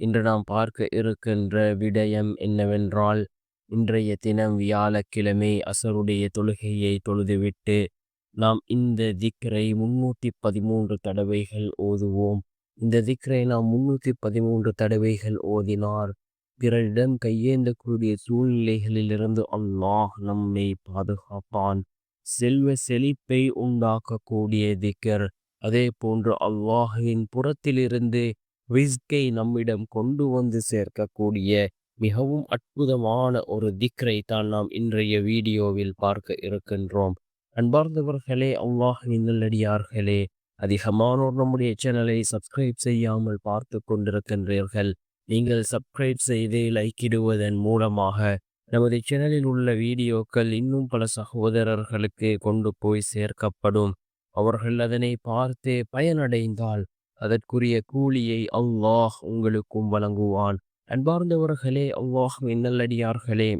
இன்று நாம் பார்க்க இருக்கின்ற விடயம் என்னவென்றால் இன்றைய தினம் வியாழக்கிழமை அசருடைய தொழுகையை தொழுதுவிட்டு நாம் இந்த திக்கரை முன்னூற்றி பதிமூன்று தடவைகள் ஓதுவோம். இந்த திக்கரை நாம் முன்னூற்றி பதிமூன்று தடவைகள் ஓதினார் பிறரிடம் கையேந்தக்கூடிய சூழ்நிலைகளிலிருந்து அல்லாஹ் நம்மை பாதுகாப்பான். செல்வ செழிப்பை உண்டாக்கக்கூடிய திக்கர். அதே போன்று அல்லாஹுவின் புறத்திலிருந்து ரிஸ்கை நம்மிடம் கொண்டு வந்து சேர்க்கக்கூடிய மிகவும் அற்புதமான ஒரு திக்ரை தான் நாம் இன்றைய வீடியோவில் பார்க்க இருக்கின்றோம். அன்பார்ந்தவர்களே அல்லாஹின் நல்லடியார்களே அதிகமானோர் நம்முடைய சேனலை சப்ஸ்கிரைப் செய்யாமல் பார்த்து கொண்டிருக்கின்றீர்கள். நீங்கள் சப்ஸ்கிரைப் செய்து லைக்கிடுவதன் மூலமாக நமது சேனலில் உள்ள வீடியோக்கள் இன்னும் பல சகோதரர்களுக்கு கொண்டு போய் சேர்க்கப்படும். அவர்கள் அதனை பார்த்து பயனடைந்தால் அதற்குரிய கூலியை அல்லாஹ் உங்களுக்கும் வழங்குவான். அன்பார்ந்தவர்களே அல்லாஹ் நல்லடியார்களே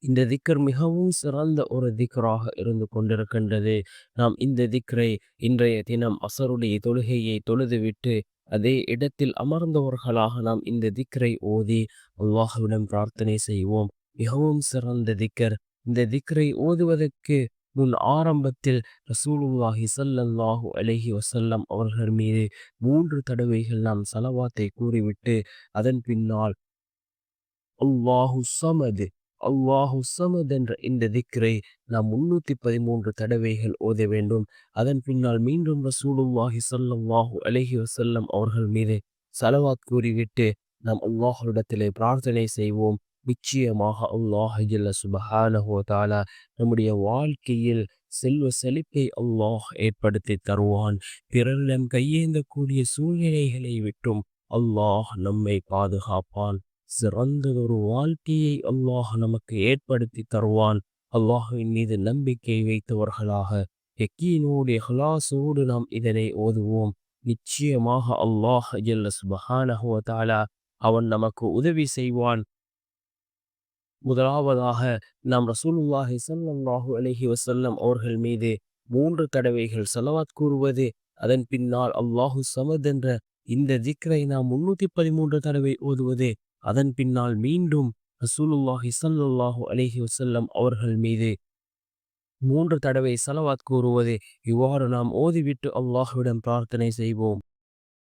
இந்த திக்கர் மிகவும் சிறந்த ஒரு திக்கராக இருந்து கொண்டிருக்கின்றது. நாம் இந்த திக்கரை இன்றைய தினம் அசருடைய தொழுகையை தொழுதுவிட்டு அதே இடத்தில் அமர்ந்தவர்களாக நாம் இந்த திக்கரை ஓதி அல்லாஹுவிடம் பிரார்த்தனை செய்வோம். மிகவும் சிறந்த திக்கர் இந்த திக்கரை ஓதுவதற்கு முன் ஆரம்பத்தில் ரசூலுல்லாஹி சல்லல்லாஹு அலஹி வசல்லம் அவர்கள் மீது மூன்று தடவைகள் நாம் சலவாத்தை கூறிவிட்டு அதன் பின்னால் அல்லாஹு சமது அல்லாஹு சமத் என்ற இந்த திக்ரை நாம் முன்னூத்தி பதிமூன்று தடவைகள் ஓத வேண்டும். அதன் பின்னால் மீண்டும் ரசூலுல்லாஹி சல்லாஹு அலஹி வசல்லம் அவர்கள் மீது சலவாத் கூறிவிட்டு நாம் அல்லாஹுடத்திலே பிரார்த்தனை செய்வோம். நிச்சயமாக அல்லாஹ் சுபஹானஹோ தாலா நம்முடைய வாழ்க்கையில் செல்வ செழிப்பை அல்லாஹ் ஏற்படுத்தி தருவான். பிறரிடம் கையேந்தக்கூடிய சூழ்நிலைகளை விட்டும் அல்லாஹ் நம்மை பாதுகாப்பான். சிறந்ததொரு வாழ்க்கையை அல்லாஹ் நமக்கு ஏற்படுத்தி தருவான். அல்லாஹுவின் மீது நம்பிக்கை வைத்தவர்களாக எக்கீனோடு ஹலாசோடு நாம் இதனை ஓதுவோம். நிச்சயமாக அல்லாஹ் ஜல்ல சுபஹானஹுவ தாலா அவன் நமக்கு உதவி செய்வான். முதலாவதாக நாம் ரசூலுல்லாஹி சல்லாஹூ அலஹி வசல்லம் அவர்கள் மீது மூன்று தடவைகள் செலவாத் கூறுவது அதன் பின்னால் அல்லாஹு சமத் என்ற இந்த திக்ரை நாம் முன்னூத்தி பதிமூன்று தடவை ஓதுவது அதன் பின்னால் மீண்டும் ரசூலுல்லாஹி சல்லாஹூ அலஹி வசல்லம் அவர்கள் மீது மூன்று தடவை செலவாத் கூறுவது இவ்வாறு நாம் ஓதிவிட்டு அல்லாஹுவிடம் பிரார்த்தனை செய்வோம்.